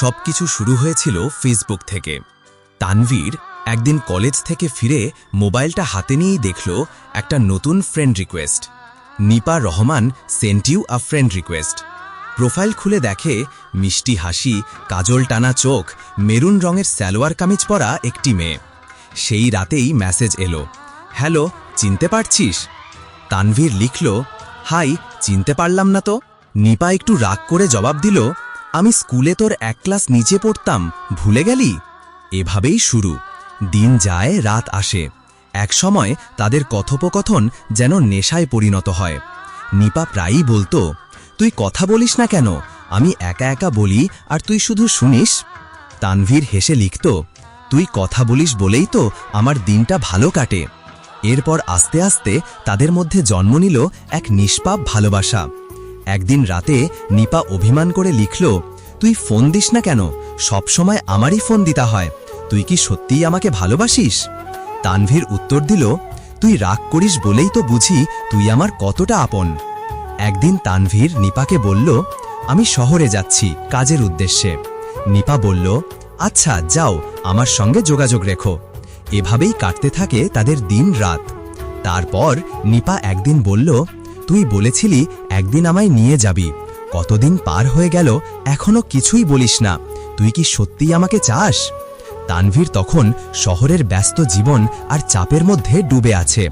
সবকিছু শুরু হয়েছিল ফেসবুক থেকে। তানভীর একদিন কলেজ থেকে ফিরে মোবাইলটা হাতে নিয়েই দেখল একটা নতুন friend request Nipa Rahman sent you a friend request profile খুলে দেখে মিষ্টি হাসি, কাজল টানা চোখ, মেরুন রঙের সালোয়ার কামিজ পরা একটি মেয়ে। সেই রাতেই মেসেজ এলো, হ্যালো, চিনতে পারছিস? তানভীর লিখল, হাই, চিনতে পারলাম না তো। নিপা একটু রাগ করে জবাব দিল আমি স্কুলে তোর এক ক্লাস নিচে পড়তাম, ভুলে গেলি? এভাবেই শুরু। দিন যায়, রাত আসে। এক সময় তাদের কথোপকথন যেন নেশায় পরিণত হয়। নিপা প্রায়ই বলতো, তুই কথা বলিস না কেন? আমি একা একা বলি, আর তুই শুধু শুনিস? তানভীর হেসে লিখত, তুই কথা বলিস বলেই তো আমার দিনটা ভালো কাটে। এরপর আস্তে আস্তে তাদের মধ্যে জন্ম নিল এক নিষ্পাপ ভালোবাসা। একদিন রাতে নিপা অভিমান করে লিখল, তুই ফোন দিস না কেন? সবসময় আমারই ফোন দিতে হয়। তুই কি সত্যিই আমাকে ভালোবাসিস? তানভীর উত্তর দিল, তুই রাগ করিস বলেই তো বুঝি তুই আমার কতটা আপন। একদিন তানভীর নিপাকে বলল, আমি শহরে যাচ্ছি কাজের উদ্দেশ্যে। নিপা বলল আচ্ছা যাও, আমার সঙ্গে যোগাযোগ রেখো। এভাবেই কাটতে থাকে তাদের দিন রাত। তারপর নিপা একদিন বলল তুই বলেছিলি একদিন আমায় নিয়ে যাবি। কতদিন পার হয়ে গেল, এখনও কিছুই বলিস না। তুই কি সত্যিই আমাকে চাস? তানভীর তখন শহরের ব্যস্ত জীবন আর চাপের মধ্যে ডুবে আছে।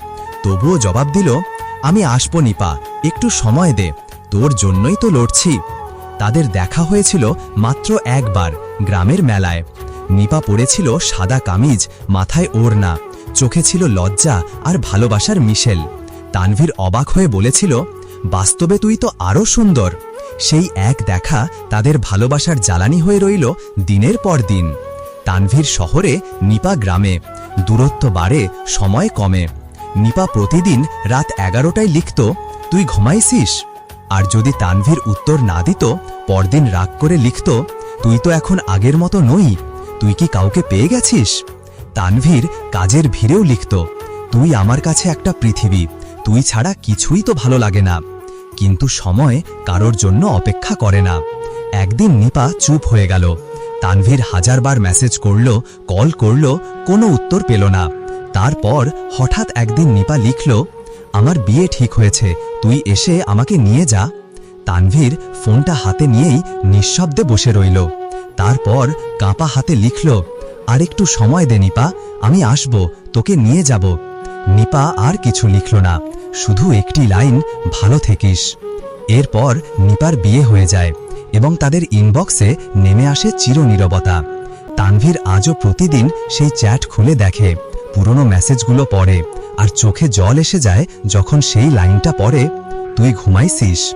তবুও জবাব দিল, আমি আসব নিপা, একটু সময় দে, তোর জন্যই তো লড়ছি। তাদের দেখা হয়েছিল মাত্র একবার গ্রামের মেলায়। নিপা পড়েছিল সাদা কামিজ, মাথায় ওড়না, চোখে ছিল লজ্জা আর ভালোবাসার মিশেল। তানভীর অবাক হয়ে বলেছিল, বাস্তবে তুই তো আরও সুন্দর। সেই এক দেখা তাদের ভালোবাসার জ্বালানি হয়ে রইল দিনের পর দিন। তানভীর শহরে নিপা গ্রামে, দূরত্ব বাড়ে, সময় কমে। নিপা প্রতিদিন রাত এগারোটায় লিখত, তুই ঘুমাইছিস? আর যদি তানভীর উত্তর না দিত, পরদিন রাগ করে লিখত, তুই তো এখন আগের মতো নই, তুই কি কাউকে পেয়ে গেছিস? তানভীর কাজের ভিড়েও লিখত, তুই আমার কাছে একটা পৃথিবী তুই ছাড়া কিছুই তো ভালো লাগে না। কিন্তু সময় কারোর জন্য অপেক্ষা করে না। একদিন নিপা চুপ হয়ে গেল। তানভীর হাজারবার মেসেজ করল, কল করল, কোনো উত্তর পেল না। তারপর হঠাৎ একদিন নিপা লিখল, আমার বিয়ে ঠিক হয়েছে, তুই এসে আমাকে নিয়ে যা। তানভীর ফোনটা হাতে নিয়েই নিঃশব্দে বসে রইল। তারপর কাঁপা হাতে লিখল, আরেকটু সময় দে নিপা, আমি আসব, তোকে নিয়ে যাব। নিপা আর কিছু লিখল না। শুধু একটি লাইন, ভালো থেকিস। এরপর নিপার বিয়ে হয়ে যায় এবং তাদের ইনবক্সে নেমে আসে চিরনীরবতা। তানভীর আজও প্রতিদিন সেই চ্যাট খুলে দেখে। পুরনো মেসেজগুলো পড়ে, আর চোখে জল এসে যায় যখন সেই লাইনটা পড়ে, তুই ঘুমাইছিস?